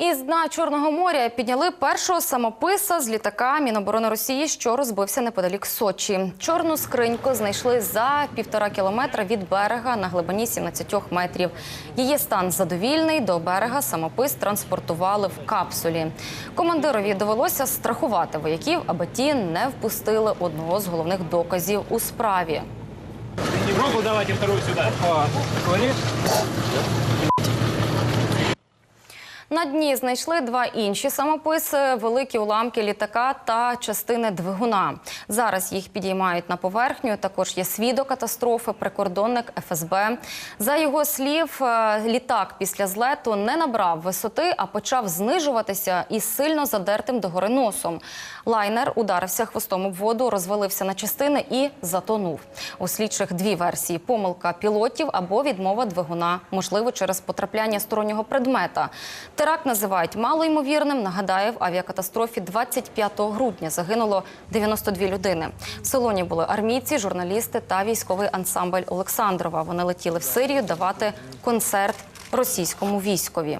Із дна Чорного моря підняли першого самописа з літака Міноборони Росії, що розбився неподалік Сочі. Чорну скриньку знайшли за півтора кілометра від берега на глибині 17 метрів. Її стан задовільний. До берега самопис транспортували в капсулі. Командирові довелося страхувати вояків, аби ті не впустили одного з головних доказів у справі. Руку давайте вторую сюда. На дні знайшли два інші самописи, великі уламки літака та частини двигуна. Зараз їх підіймають на поверхню. Також є свідок катастрофи, прикордонник ФСБ. За його слів, е, літак після злету не набрав висоти, а почав знижуватися із сильно задертим догори носом. Лайнер ударився хвостом об воду, розвалився на частини і затонув. У слідчих дві версії: помилка пілотів або відмова двигуна, можливо, через потрапляння стороннього предмета. Теракт називають малоймовірним. Нагадаю, в авіакатастрофі 25 грудня загинуло 92 людини. В салоні були армійці, журналісти та військовий ансамбль Олександрова. Вони летіли в Сирію давати концерт російському військові.